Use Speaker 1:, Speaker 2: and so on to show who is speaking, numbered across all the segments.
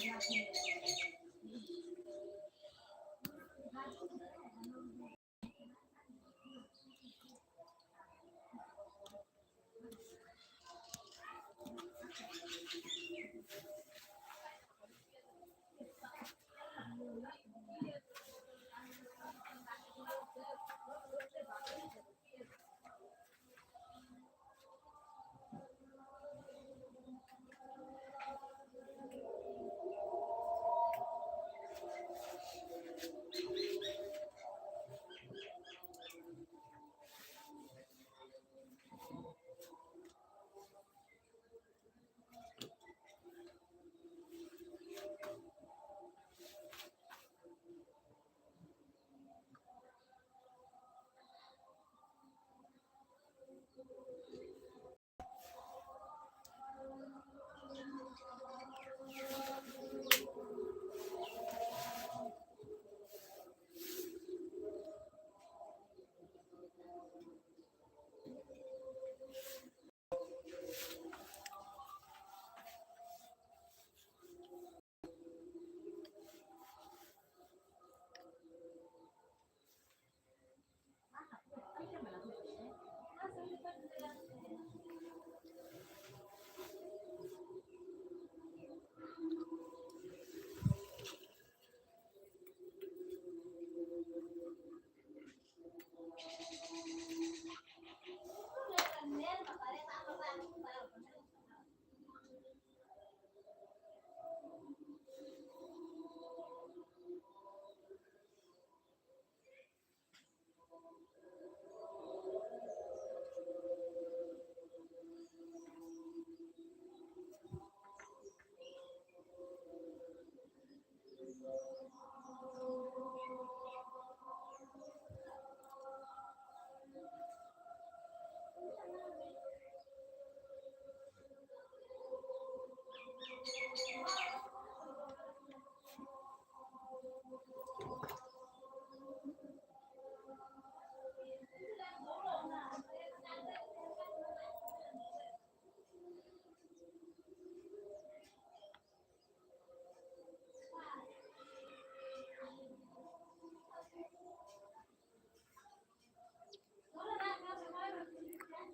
Speaker 1: Thank you.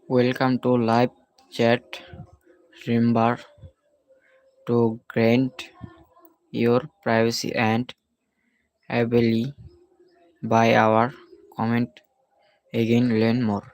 Speaker 1: Welcome to live chat. Remember to grant your privacy and ability by our comment again learn more.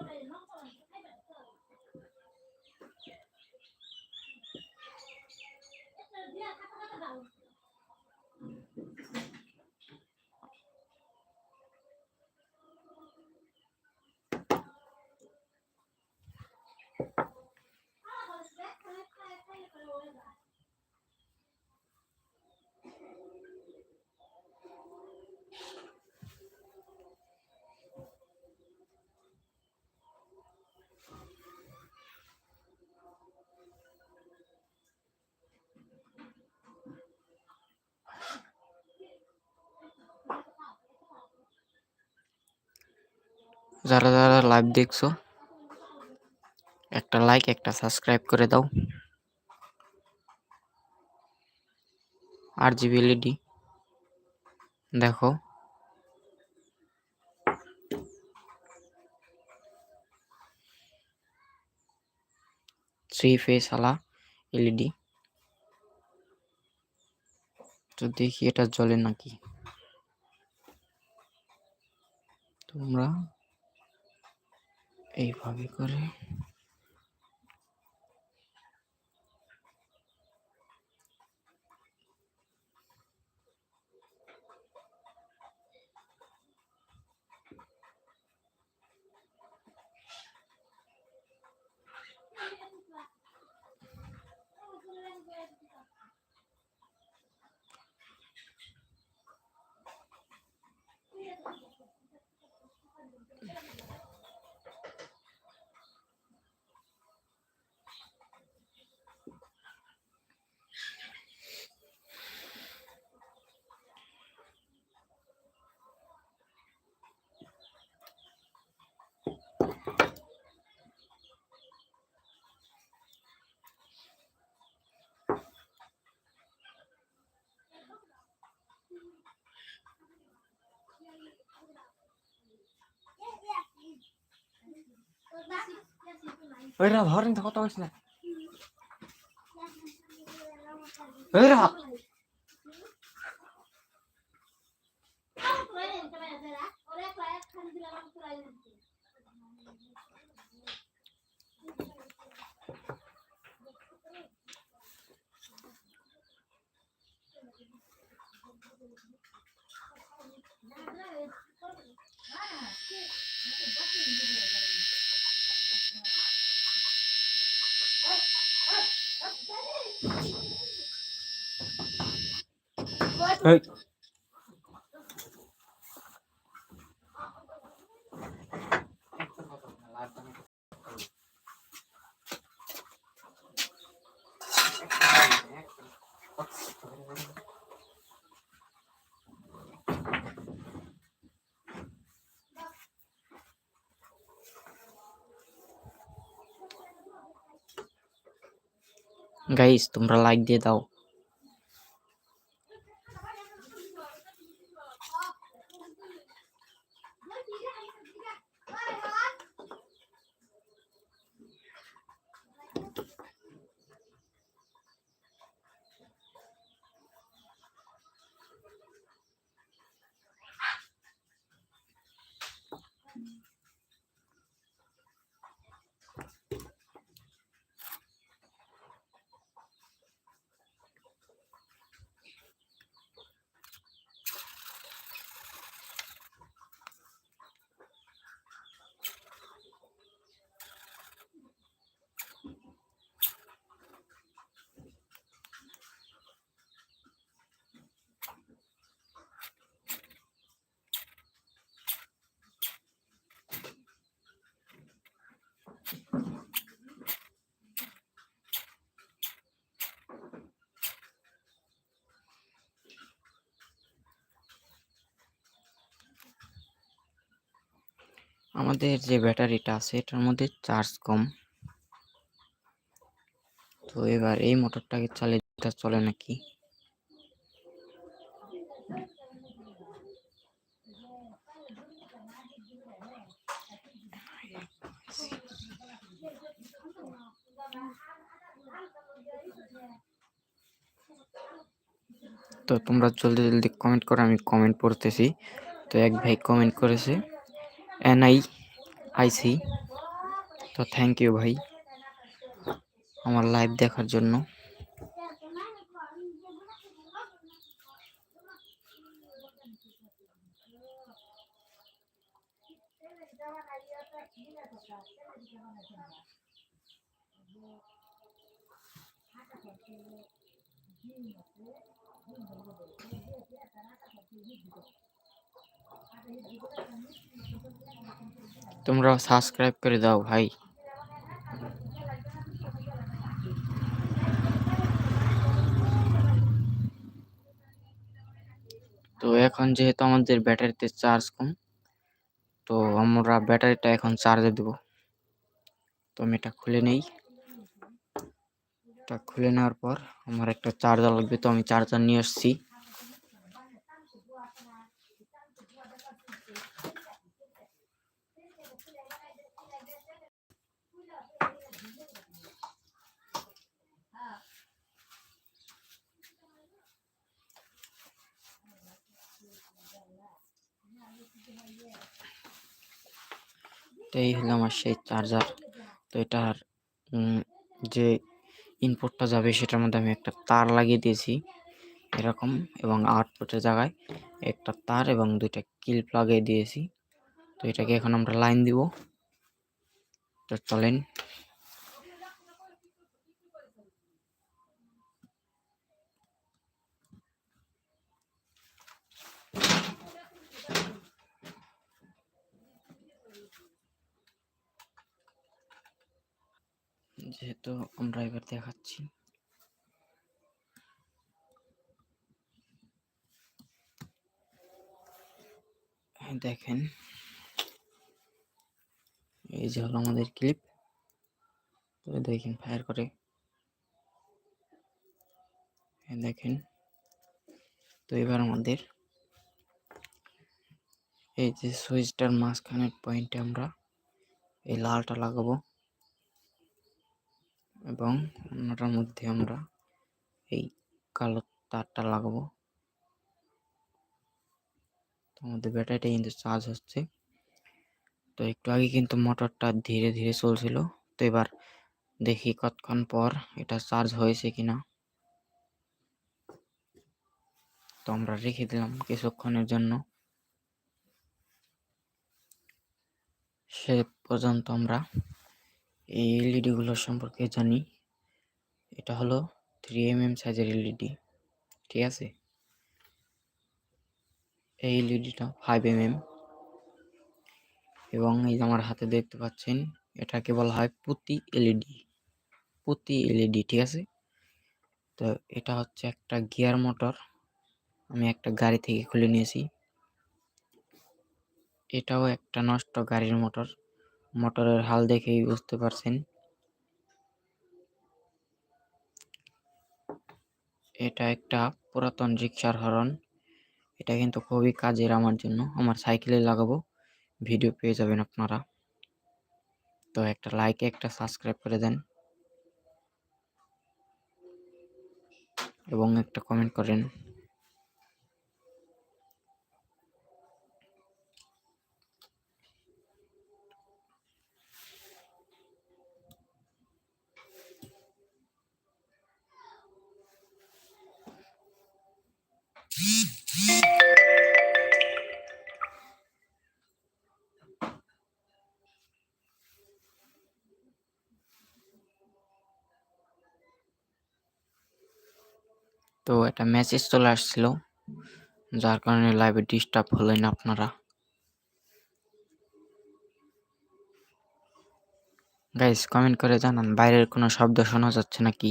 Speaker 1: 对吧？যারা যারা live দেখছ, একটা like একটা subscribe করে দাও। আর GB LED দেখো। থ্রি ফেস আলা এলইডি তো দেখি এটা জ্বলে নাকি। তোমরা এইভাবে করে ওইরা ধরেন তো কথা বলছি না ওইরা এই গাইস তোমরা লাইক দিয়ে দাও আমাদের যে ব্যাটারিটা আছে, এটার মধ্যে চার্জ কম। তো এবার এই মোটরটাকে চালিয়ে চলে নাকি? তো তোমরা জলদি জলদি কমেন্ট করো, আমি কমেন্ট পড়তেছি। তো এক ভাই কমেন্ট করেছে এনআই আইসি তো থ্যাংক ইউ ভাই। আমার লাইভ দেখার জন্য। তোমরা সাবস্ক্রাইব করে দাও ভাই। তো এখন যেহেতু আমাদের ব্যাটারিতে চার্জ কম, তো আমরা ব্যাটারিটা এখন চার্জে দেব। তো আমি এটা খুলে নেই। এটা খুলে নেওয়ার পর আমার একটা চার্জার লাগবে, তো আমি চার্জার নিয়ে আসছি। তো এই হলো আমার সেই চার্জার তো এটার যে ইনপুটটা যাবে সেটার মধ্যে আমি একটা তার লাগিয়ে দিয়েছি এরকম এবং আউটপুটের জায়গায় একটা তার এবং দুইটা ক্লিপ লাগিয়ে দিয়েছি। তো এটাকে এখন আমরা লাইন দিব। তো চলেন যেহেতু আমরা এবার হ্যাঁ, দেখেন। এই যে হলো আমাদের ক্লিপ দেখেন ফায়ার করে। হ্যাঁ, দেখেন। তো এবার আমাদের এই যে সুইচটার মাঝখানের পয়েন্টে আমরা এই লালটা লাগাবো। এবং অন্যটার মধ্যে আমরা এই কালো তারটা লাগাবো। তো আমাদের ব্যাটারিটা কিন্তু চার্জ হচ্ছে। তো একটু আগে কিন্তু মোটরটা ধীরে ধীরে চলছিল। তো এবার দেখি কতক্ষণ পর এটা চার্জ হয়েছে কিনা। তো আমরা রেখে দিলাম কিছুক্ষণের জন্য। সে পর্যন্ত আমরা এই এলইডি গুলোর সম্পর্কে জানি। এটা হলো থ্রি এম এম সাইজের এলইডি ঠিক আছে? এই এলইডিটা ফাইভ এম এম এবং এই আমার হাতে দেখতে পাচ্ছেন, এটাকে বলা হয় পুতি এলইডি পুতি এলইডি ঠিক আছে? তো এটা হচ্ছে একটা গিয়ার মোটর, আমি একটা গাড়ি থেকে খুলে নিয়েছি। এটাও একটা নষ্ট গাড়ির মোটর মোটরের হাল দেখেই বুঝতে পারছেন। এটা একটা পুরাতন রিক্সার হরন। এটা কিন্তু খুবই কাজের আমার জন্য। আমার সাইকেলে লাগাবো। ভিডিও পেয়ে যাবেন আপনারা। তো একটা লাইক, একটা সাবস্ক্রাইব করে দেন। এবং একটা কমেন্ট করেন। তো একটা মেসেজ চলে আসছিল, যার কারণে লাইভে ডিস্টার্ব হলেন আপনারা। গাইস কমেন্ট করে জানান, বাইরের কোনো শব্দ শোনা যাচ্ছে নাকি?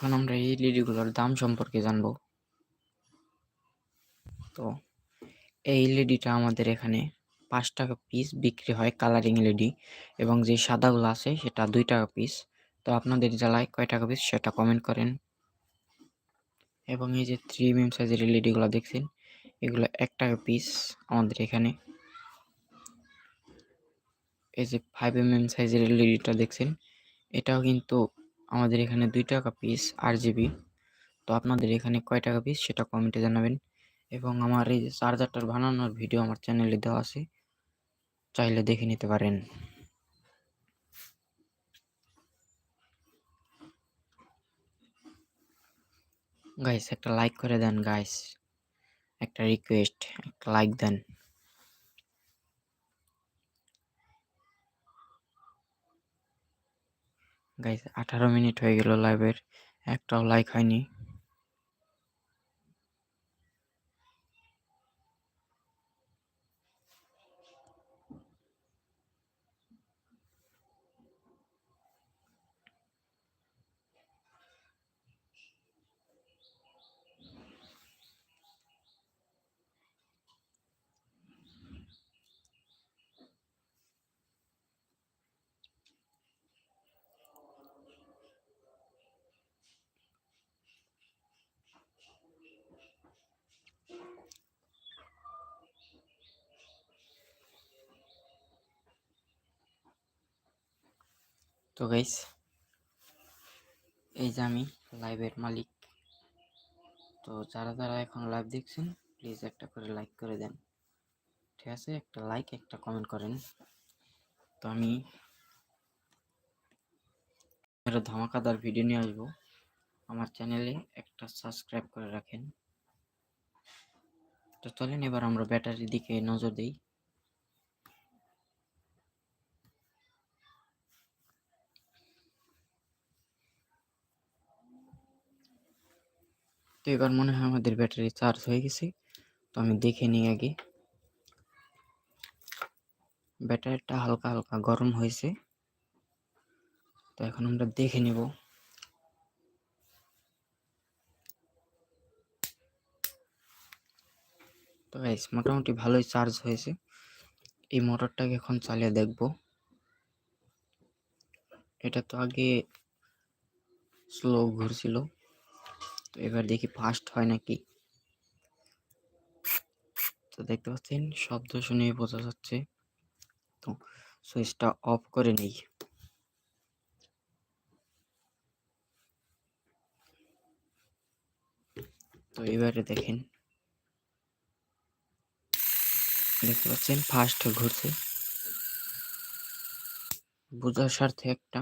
Speaker 1: এখন আমরা এই এলইডি গুলোর দাম সম্পর্কে জানব। তো এই এলইডিটা আমাদের এখানে পাঁচ টাকা পিস বিক্রি হয় কালারিং এলইডি এবং যে সাদাগুলো আছে সেটা দুই টাকা পিস তো আপনাদের জেলায় কয় টাকা পিস সেটা কমেন্ট করেন। এবং এই যে থ্রি এম সাইজের এলইডি গুলো দেখছেন, এগুলো এক টাকা পিস আমাদের এখানে। এই যে ফাইভ এম এম সাইজের এলইডিটা দেখছেন, এটাও কিন্তু আমাদের এখানে দুই টাকা পিস আর জিবি তো আপনাদের এখানে কয় টাকা পিস সেটা কমেন্টে জানাবেন। এবং আমার এই চার্জারটার বানানোর ভিডিও আমার চ্যানেলে দেওয়া আছে, চাইলে দেখে নিতে পারেন। গাইস একটা লাইক করে দেন গাইস একটা রিকোয়েস্ট একটা লাইক দেন। গাইস আঠারো মিনিট হয়ে গেল লাইভের একটাও লাইক হয়নি। তো গাইস এই যে আমি লাইভের মালিক। তো যারা যারা এখন লাইভ দেখছেন প্লিজ একটা করে লাইক করে দেন। ঠিক আছে? একটা লাইক একটা কমেন্ট করেন। তো আমি একটা ধামাকাদার ভিডিও নিয়ে আসব। আমার চ্যানেলে একটা সাবস্ক্রাইব করে রাখেন। তো চলেন, এবার আমরা ব্যাটারির দিকে নজর দিই। তো এবার মনে হয় আমাদের ব্যাটারি চার্জ হয়ে গেছে। তো আমি দেখে নিই আগে। ব্যাটারিটা হালকা হালকা গরম হয়েছে। তো এখন আমরা দেখে নিব। তো গাইস মোটামুটি ভালোই চার্জ হয়েছে। এই মোটরটাকে এখন চালিয়ে দেখব। এটা তো আগে স্লো ঘুরছিল। তো এবার দেখি ফার্স্ট হয় নাকি? তো দেখতে পাচ্ছেন, শব্দ শুনে বোঝা যাচ্ছে। তো সুইচটা অফ করে নেই। তো এবারে দেখেন। দেখতে পাচ্ছেন ফার্স্ট ঘুরছে। বোঝার স্বার্থে একটা,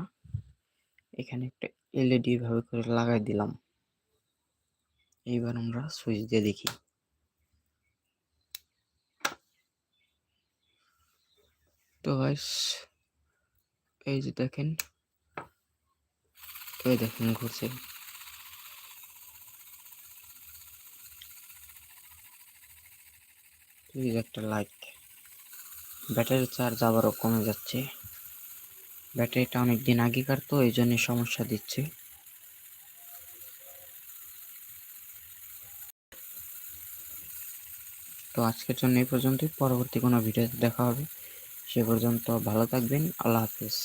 Speaker 1: এখানে একটা এলইডি ভাবে করে লাগাই দিলাম। এইবার আমরা সুইচ দিয়ে দেখি। তো গাইস এই যে দেখেন, এই দেখেন ঘুরছে। একটা লাইক ব্যাটারি চার্জ আবারও কমে যাচ্ছে। ব্যাটারিটা অনেক দিন আগেকার তো এই জন্য সমস্যা দিচ্ছে। তো আজকের জন্য এই পর্যন্তই। পরবর্তী কোনো ভিডিও দেখা হবে। সে পর্যন্ত ভালো থাকবেন। আল্লাহ হাফিজ।